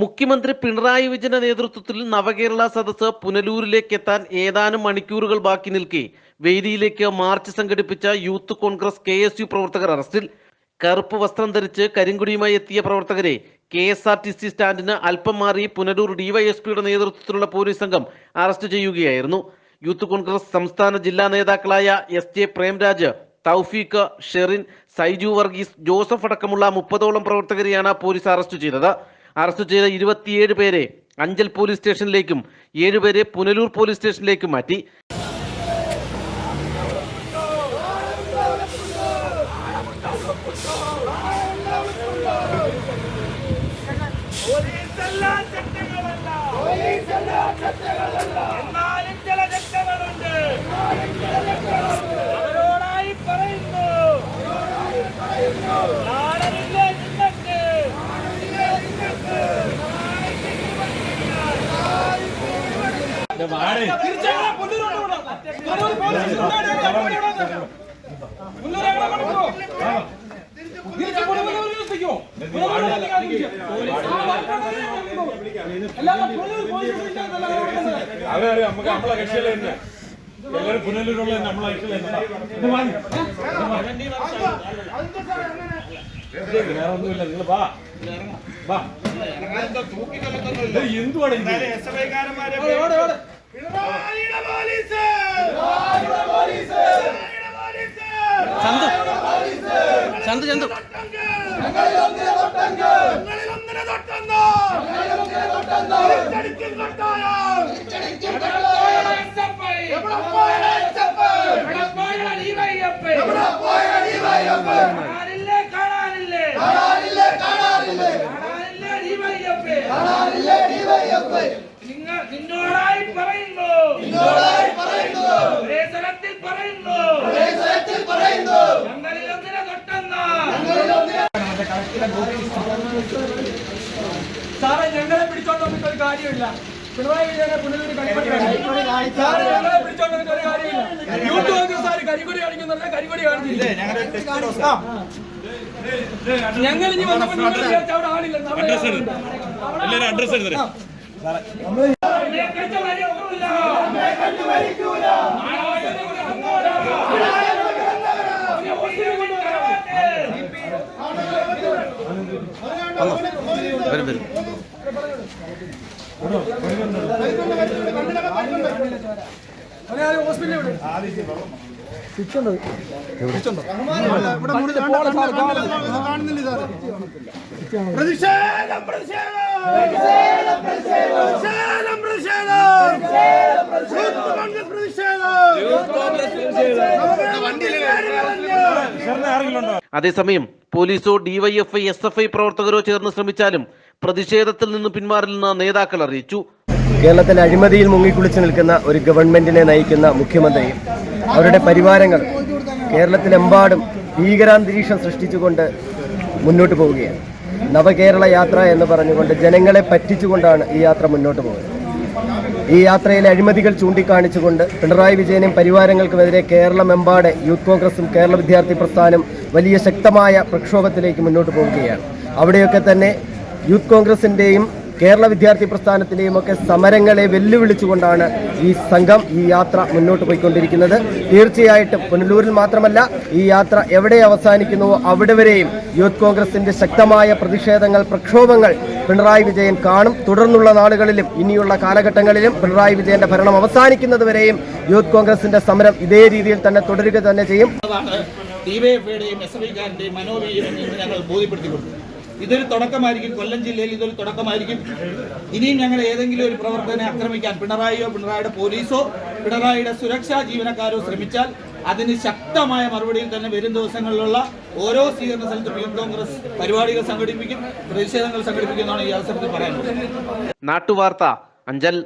മുഖ്യമന്ത്രി പിണറായി വിജയന്റെ നേതൃത്വത്തിൽ നവകേരള സദസ്സ് പുനലൂരിലേക്ക് എത്താൻ ഏതാനും മണിക്കൂറുകൾ ബാക്കി നിൽക്കെ. വേദിയിലേക്ക് മാർച്ച് സംഘടിപ്പിച്ച youth Congress K S U പ്രവർത്തകർ അറസ്റ്റിൽ. കറുപ്പ് വസ്ത്രം ധരിച്ച് കരിങ്കുടിയുമായി എത്തിയ പ്രവർത്തകരെ K S R T C സ്റ്റാൻഡിന് അല്പം മാറി പുനലൂർ ഡിവൈഎസ്പിയുടെ നേതൃത്വത്തിലുള്ള പോലീസ് സംഘം അറസ്റ്റ് ചെയ്യുകയായിരുന്നു. യൂത്ത് കോൺഗ്രസ് സംസ്ഥാന ജില്ലാ നേതാക്കളായ S J Premraj Thoufeeq Sherin Saiju Varghese Joseph അടക്കമുള്ള മുപ്പതോളം പ്രവർത്തകരെയാണ് പോലീസ് അറസ്റ്റ് ചെയ്തത്. അറസ്റ്റ് ചെയ്ത ഇരുപത്തിയേഴ് പേരെ അഞ്ചൽ പോലീസ് സ്റ്റേഷനിലേക്കും ഏഴുപേരെ പുനലൂർ പോലീസ് സ്റ്റേഷനിലേക്കും മാറ്റി. ചട്ടങ്ങളല്ല. അതെ നമുക്ക് നമ്മളെ കക്ഷിയിലെ തന്നെ എല്ലാവരും പുനലൂരുള്ള നമ്മളെ കക്ഷിയിലെ വേറെ ഒന്നുമില്ല നിങ്ങൾ വാ വാ എന്തുവാണ് ചന്തു. ചന്തു എസ്എഫ്? എവിടെ പോയടാ ഡിവൈഎഫ്? കാണാനില്ലേ കാണാനില്ലേ? നിങ്ങൾ നിന്നോടായി പറയുന്നു. ഒരേ സ്ഥലത്തിൽ പറയുന്നു. ഞങ്ങളിൽ ഒന്നിനെ തൊട്ടെന്നോ. സാറേ ഞങ്ങളെ പിടിച്ചോണ്ട് വന്നിട്ട് ഒരു കാര്യമില്ല. പിണറായി വിജയനെ പുനലൂർ കളിപ്പറ്റാണ് സാറ് ഞങ്ങളെ പിടിച്ചോണ്ട് വന്നിട്ട് ഒരു കാര്യമില്ല. കോൺഗ്രസ് ആര് കരികൊടി കാണിക്കുന്നുണ്ട്. കരികൊടി കാണിച്ചിരിക്കും ആ. ഞങ്ങൾ ഇനി വന്നപ്പോൾ അവിടെ ആളില്ല. അവിടെ അഡ്രസ് എടുത്തേ വരും വരും ഹോസ്പിറ്റലിൽ വിടും പ്രതിഷേധം പ്രതിഷേധം പ്രതിഷേധം പ്രതിഷേധം പ്രതിഷേധം വണ്ടിയിൽ ആരെങ്കിലും അതേസമയം പോലീസോ ഡിവൈഎഫ്ഐ എസ് എഫ് ഐ പ്രവർത്തകരോ ചേർന്ന് ശ്രമിച്ചാലും പ്രതിഷേധത്തിൽ നിന്ന് പിന്മാറില്ലെന്ന് നേതാക്കൾ അറിയിച്ചു. കേരളത്തിൽ അഴിമതിയിൽ മുങ്ങിക്കുളിച്ചു നിൽക്കുന്ന ഒരു ഗവൺമെന്റിനെ നയിക്കുന്ന മുഖ്യമന്ത്രി അവരുടെ പരിവാരങ്ങൾ കേരളത്തിലെമ്പാടും ഭീകരാന്തരീക്ഷം സൃഷ്ടിച്ചുകൊണ്ട് മുന്നോട്ട് പോവുകയാണ്. നവകേരള യാത്ര എന്ന് പറഞ്ഞുകൊണ്ട് ജനങ്ങളെ പറ്റിച്ചുകൊണ്ടാണ് ഈ യാത്ര മുന്നോട്ട് പോകുന്നത് ഈ യാത്രയിലെ അഴിമതികൾ ചൂണ്ടിക്കാണിച്ചുകൊണ്ട് പിണറായി വിജയനും പരിവാരങ്ങൾക്കുമെതിരെ കേരളമെമ്പാടെ യൂത്ത് കോൺഗ്രസും കേരള വിദ്യാർത്ഥി പ്രസ്ഥാനം വലിയ ശക്തമായ പ്രക്ഷോഭത്തിലേക്ക് മുന്നോട്ട് പോവുകയാണ്. അവിടെയൊക്കെ തന്നെ യൂത്ത് കോൺഗ്രസിന്റെയും കേരള വിദ്യാർത്ഥി പ്രസ്ഥാനത്തിന്റെയും ഒക്കെ സമരങ്ങളെ വെല്ലുവിളിച്ചുകൊണ്ടാണ് ഈ സംഘം ഈ യാത്ര മുന്നോട്ട് പോയിക്കൊണ്ടിരിക്കുന്നത്. തീർച്ചയായിട്ടും പുനലൂരിൽ മാത്രമല്ല ഈ യാത്ര എവിടെ അവസാനിക്കുന്നുവോ അവിടെ വരെയും യൂത്ത് കോൺഗ്രസിന്റെ ശക്തമായ പ്രതിഷേധങ്ങൾ പ്രക്ഷോഭങ്ങൾ പിണറായി വിജയൻ കാണും. തുടർന്നുള്ള നാളുകളിലും ഇനിയുള്ള കാലഘട്ടങ്ങളിലും പിണറായി വിജയന്റെ ഭരണം അവസാനിക്കുന്നത് വരെയും യൂത്ത് കോൺഗ്രസിന്റെ സമരം ഇതേ രീതിയിൽ തന്നെ തുടരുക തന്നെ ചെയ്യും. അതാണ് ഡിവൈഎഫ്ഐയുടെയും എസ് എഫ് ഞങ്ങൾ ഇതൊരു തുടക്കമായിരിക്കും. കൊല്ലം ജില്ലയിൽ ഇതൊരു തുടക്കമായിരിക്കും. ഇനിയും ഞങ്ങൾ ഏതെങ്കിലും ഒരു പ്രവർത്തകനെ ആക്രമിക്കാൻ പിണറായിയോ പിണറായിയുടെ പോലീസോ പിണറായിയുടെ സുരക്ഷാ ജീവനക്കാരോ ശ്രമിച്ചാൽ അതിന് ശക്തമായ മറുപടിയിൽ തന്നെ വരും ദിവസങ്ങളിലുള്ള ഓരോ സ്വീകരണ സ്ഥലത്തും യൂത്ത് കോൺഗ്രസ് പരിപാടികൾ സംഘടിപ്പിക്കും പ്രതിഷേധങ്ങൾ സംഘടിപ്പിക്കുന്നതാണ് ഈ അവസരത്തിൽ പറയാനുള്ളത്. നാട്ടുവാർത്ത അഞ്ചൽ